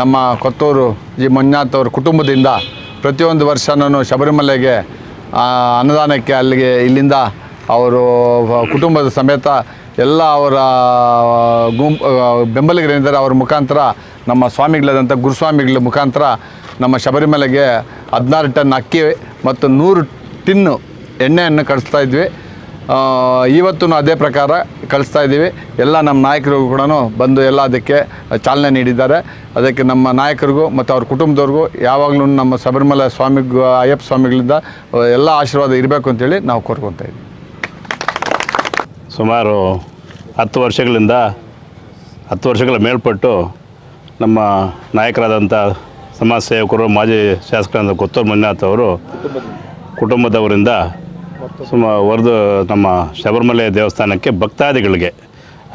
ನಮ್ಮ ಕೊತ್ತೂರು, ಜಿ ಮಂಜುನಾಥ್ ಅವ್ರ ಕುಟುಂಬದಿಂದ ಪ್ರತಿಯೊಂದು ವರ್ಷನೂ ಶಬರಿಮಲೆಗೆ ಅನುದಾನಕ್ಕೆ ಅಲ್ಲಿಗೆ, ಇಲ್ಲಿಂದ ಅವರು ಕುಟುಂಬದ ಸಮೇತ ಎಲ್ಲ ಅವರ, ಗುಂಪು ಬೆಂಬಲಿಗರೇನಿದ್ದಾರೆ ಅವ್ರ ಮುಖಾಂತರ, ನಮ್ಮ ಸ್ವಾಮಿಗಳಾದಂಥ ಗುರುಸ್ವಾಮಿಗಳ ಮುಖಾಂತರ ನಮ್ಮ ಶಬರಿಮಲೆಗೆ ಹದಿನಾರು ಟನ್ ಅಕ್ಕಿ ಮತ್ತು ನೂರು ಟಿನ್ನು ಎಣ್ಣೆಯನ್ನು ಕಳಿಸ್ತಾ ಇದ್ವಿ. ಇವತ್ತೂ ಅದೇ ಪ್ರಕಾರ ಕಳಿಸ್ತಾ ಇದ್ದೀವಿ. ಎಲ್ಲ ನಮ್ಮ ನಾಯಕರಿಗೂ ಕೂಡ ಬಂದು ಎಲ್ಲ ಅದಕ್ಕೆ ಚಾಲನೆ ನೀಡಿದ್ದಾರೆ. ಅದಕ್ಕೆ ನಮ್ಮ ನಾಯಕರಿಗೂ ಮತ್ತು ಅವ್ರ ಕುಟುಂಬದವ್ರಿಗೂ ಯಾವಾಗಲೂ ನಮ್ಮ ಶಬರಿಮಲೆ ಸ್ವಾಮಿ, ಅಯ್ಯಪ್ಪ ಸ್ವಾಮಿಗಳಿಂದ ಎಲ್ಲ ಆಶೀರ್ವಾದ ಇರಬೇಕು ಅಂತೇಳಿ ನಾವು ಕೋರ್ಕೊತಾ ಇದ್ದೀವಿ. ಸುಮಾರು ಹತ್ತು ವರ್ಷಗಳಿಂದ, ಹತ್ತು ವರ್ಷಗಳ ಮೇಲ್ಪಟ್ಟು ನಮ್ಮ ನಾಯಕರಾದಂಥ ಸಮಾಜ ಸೇವಕರು, ಮಾಜಿ ಶಾಸಕರಾದ ಕೊತ್ತೂರು ಮಂಜುನಾಥ್ ಅವರು ಕುಟುಂಬದವರಿಂದ ಸುಮ ವರೆದು ನಮ್ಮ ಶಬರಿಮಲೆ ದೇವಸ್ಥಾನಕ್ಕೆ ಭಕ್ತಾದಿಗಳಿಗೆ,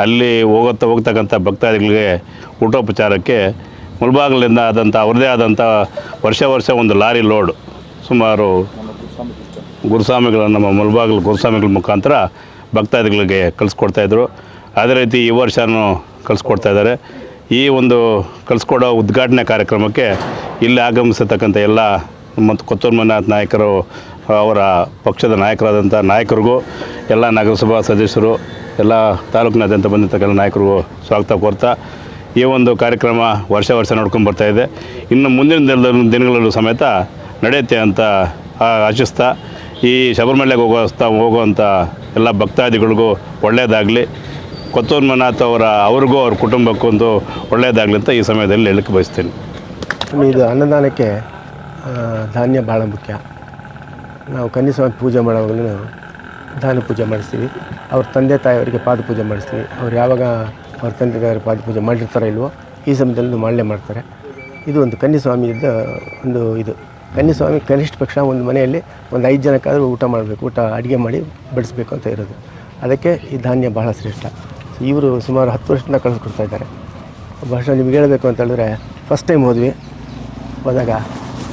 ಅಲ್ಲಿ ಹೋಗುತ್ತಾ ಹೋಗ್ತಕ್ಕಂಥ ಭಕ್ತಾದಿಗಳಿಗೆ ಊಟೋಪಚಾರಕ್ಕೆ ಮುಲ್ಬಾಗಿಲಿಂದ ಆದಂಥ, ಅವ್ರದ್ದೇ ಆದಂಥ ವರ್ಷ ವರ್ಷ ಒಂದು ಲಾರಿ ಲೋಡ್. ಸುಮಾರು ಗುರುಸ್ವಾಮಿಗಳ ನಮ್ಮ ಮುಲ್ಬಾಗಿಲು ಗುರುಸ್ವಾಮಿಗಳ ಮುಖಾಂತರ ಭಕ್ತಾದಿಗಳಿಗೆ ಕಳಿಸ್ಕೊಡ್ತಾಯಿದ್ರು ಅದೇ ರೀತಿ ಈ ವರ್ಷವೂ ಕಳಿಸ್ಕೊಡ್ತಾ ಇದ್ದಾರೆ. ಈ ಒಂದು ಕಳಿಸ್ಕೊಡೋ ಉದ್ಘಾಟನೆ ಕಾರ್ಯಕ್ರಮಕ್ಕೆ ಇಲ್ಲಿ ಆಗಮಿಸತಕ್ಕಂಥ ಎಲ್ಲ ಮತ್ತು ಕೊತ್ತೂರು ಮಂಜುನಾಥ್ ನಾಯಕರು ಅವರ ಪಕ್ಷದ ನಾಯಕರಾದಂಥ ನಾಯಕರಿಗೂ, ಎಲ್ಲ ನಗರಸಭಾ ಸದಸ್ಯರು, ಎಲ್ಲ ತಾಲೂಕಿನಾದ್ಯಂತ ಬಂದಿರ್ತಕ್ಕಂಥ ನಾಯಕರಿಗೂ ಸ್ವಾಗತ ಕೋರ್ತಾ, ಈ ಒಂದು ಕಾರ್ಯಕ್ರಮ ವರ್ಷ ವರ್ಷ ನೋಡ್ಕೊಂಡು ಬರ್ತಾ ಇದೆ. ಇನ್ನು ಮುಂದಿನ ದಿನಗಳಲ್ಲೂ ಸಮೇತ ನಡೆಯುತ್ತೆ ಅಂತ ಆಶಿಸ್ತಾ, ಈ ಶಬರಿಮಲೆಗೆ ಹೋಗೋಸ್ತಾ ಹೋಗುವಂಥ ಎಲ್ಲ ಭಕ್ತಾದಿಗಳಿಗೂ ಒಳ್ಳೆಯದಾಗಲಿ, ಕೊತ್ತೂರು ಮನಾಥ್ ಅವರ ಅವ್ರಿಗೂ ಅವ್ರ ಕುಟುಂಬಕ್ಕೂ ಒಂದು ಒಳ್ಳೆಯದಾಗಲಿ ಅಂತ ಈ ಸಮಯದಲ್ಲಿ ಹೇಳಕ್ಕೆ ಬಯಸ್ತೀನಿ. ಇದು ಅನ್ನದಾನಕ್ಕೆ ಧಾನ್ಯ ಭಾಳ ಮುಖ್ಯ. ನಾವು ಕನ್ನಿಸ್ವಾಮಿ ಪೂಜೆ ಮಾಡುವಾಗಲೂ ದಾನ ಪೂಜೆ ಮಾಡಿಸ್ತೀವಿ. ಅವ್ರ ತಂದೆ ತಾಯಿಯವರಿಗೆ ಪಾದ ಪೂಜೆ ಮಾಡಿಸ್ತೀವಿ. ಅವ್ರು ಯಾವಾಗ ಅವ್ರ ತಂದೆ ತಾಯಿಯವರು ಪಾದ ಪೂಜೆ ಮಾಡಿರ್ತಾರೋ ಇಲ್ವೋ ಈ ಸಮಯದಲ್ಲಿ ಮಾಡಲೇ ಮಾಡ್ತಾರೆ. ಇದು ಒಂದು ಕನ್ನಿಸ್ವಾಮಿಯಿಂದ ಒಂದು ಇದು. ಕನ್ನಿಸ್ವಾಮಿ ಕನಿಷ್ಠ ಪಕ್ಷ ಒಂದು ಮನೆಯಲ್ಲಿ ಒಂದು ಐದು ಜನಕ್ಕಾದರೂ ಊಟ ಮಾಡಬೇಕು. ಊಟ ಅಡುಗೆ ಮಾಡಿ ಬಡಿಸ್ಬೇಕು ಅಂತ ಇರೋದು. ಅದಕ್ಕೆ ಈ ಧಾನ್ಯ ಬಹಳ ಶ್ರೇಷ್ಠ. ಇವರು ಸುಮಾರು ಹತ್ತು ವರ್ಷದಿಂದ ಕಳಿಸ್ಕೊಡ್ತಾ ಇದ್ದಾರೆ. ಬಹುಶಃ ನಿಮ್ಗೆ ಹೇಳಬೇಕು ಅಂತ ಹೇಳಿದ್ರೆ ಫಸ್ಟ್ ಟೈಮ್ ಹೋದ್ವಿ. ಹೋದಾಗ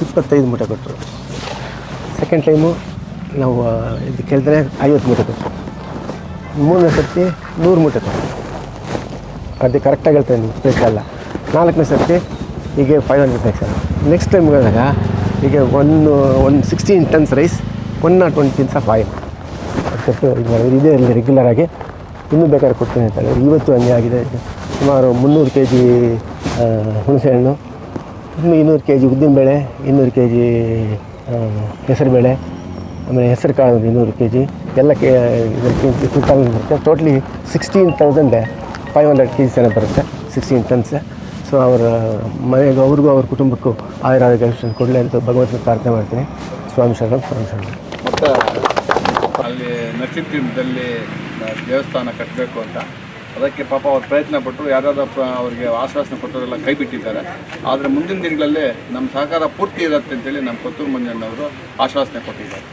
ಇಪ್ಪತ್ತೈದು ಮೂಟೆ ಕೊಟ್ಟರು. ಸೆಕೆಂಡ್ ಟೈಮು ನಾವು ಇದು ಕೇಳಿದ್ರೆ ಐವತ್ತು ಮೂಟೆ ತಗೋ ಮೂರನೇ ಸರ್ತಿ ನೂರು ಮೂಟೆ ತಗೋ ಅದು ಕರೆಕ್ಟಾಗಿ ಹೇಳ್ತೇನೆ ನೀವು ಬೇಕಲ್ಲ ನಾಲ್ಕನೇ ಸರ್ತಿ ಹೀಗೆ ಫೈವ್ ಹಂಡ್ರೆಡ್ ಬೇಕಲ್ಲ ನೆಕ್ಸ್ಟ್ ಟೈಮ್ ಹೋದಾಗ ಈಗ one one sixteen tons rice one not one tins of oil ಇದು ಇದೇ ಇಲ್ಲಿ ರೆಗ್ಯುಲರ್ ಆಗಿ ಇನ್ನೂ ಬೇಕಾದ್ರೆ ಕೊಡ್ತೀನಿ ಅಂತ ಹೇಳಿದ್ರು. ಇವತ್ತು ಹಂಗೆ ಆಗಿದೆ. ಸುಮಾರು ಮುನ್ನೂರು ಕೆ ಜಿ ಹುಣಸೆಹಣ್ಣು ಇನ್ನೂ ಇನ್ನೂರು ಕೆ ಜಿ ಉದ್ದಿನಬೇಳೆ, ಇನ್ನೂರು ಕೆ ಜಿ ಹೆಸರುಬೇಳೆ ಆಮೇಲೆ ಹೆಸರು ಕಾಳು ಇನ್ನೂರು ಕೆ ಜಿ ಎಲ್ಲ ಕೆ ಟೂ ತೌಸಂಡ್ ಬರುತ್ತೆ totally sixteen thousand five hundred K G ಏನೋ ಬರುತ್ತೆ ಸಿಕ್ಸ್ಟೀನ್ ಟನ್ಸ್ ಸೊ ಅವರ ಮನೆಗೂ, ಅವ್ರಿಗೂ, ಅವ್ರ ಕುಟುಂಬಕ್ಕೂ ಆಯುರ ಆರೋಗ್ಯ ಕೊಡಲಿ ಅಂತ ಭಗವಂತನ ಪ್ರಾರ್ಥನೆ ಮಾಡ್ತೀನಿ. ಸ್ವಾಮಿ ಶರಣ, ಸ್ವಾಮಿ ಶರಣಂ. ಅಲ್ಲಿ ನರಸಿಂಹದಲ್ಲಿ ದೇವಸ್ಥಾನ ಕಟ್ಟಬೇಕು ಅಂತ. ಅದಕ್ಕೆ ಪಾಪ ಅವ್ರು ಪ್ರಯತ್ನ ಪಟ್ಟರು ಯಾರ್ಯಾರು ಅವರಿಗೆ ಆಶ್ವಾಸನೆ ಕೊಟ್ಟವರೆಲ್ಲ ಕೈ ಬಿಟ್ಟಿದ್ದಾರೆ. ಆದರೆ ಮುಂದಿನ ದಿನಗಳಲ್ಲಿ ನಮ್ಮ ಸಹಕಾರ ಪೂರ್ತಿ ಇರುತ್ತೆ ಅಂತೇಳಿ ನಮ್ಮ ಕೊತ್ತೂರು ಮಂಜಣ್ಣವರು ಆಶ್ವಾಸನೆ ಕೊಟ್ಟಿದ್ದಾರೆ.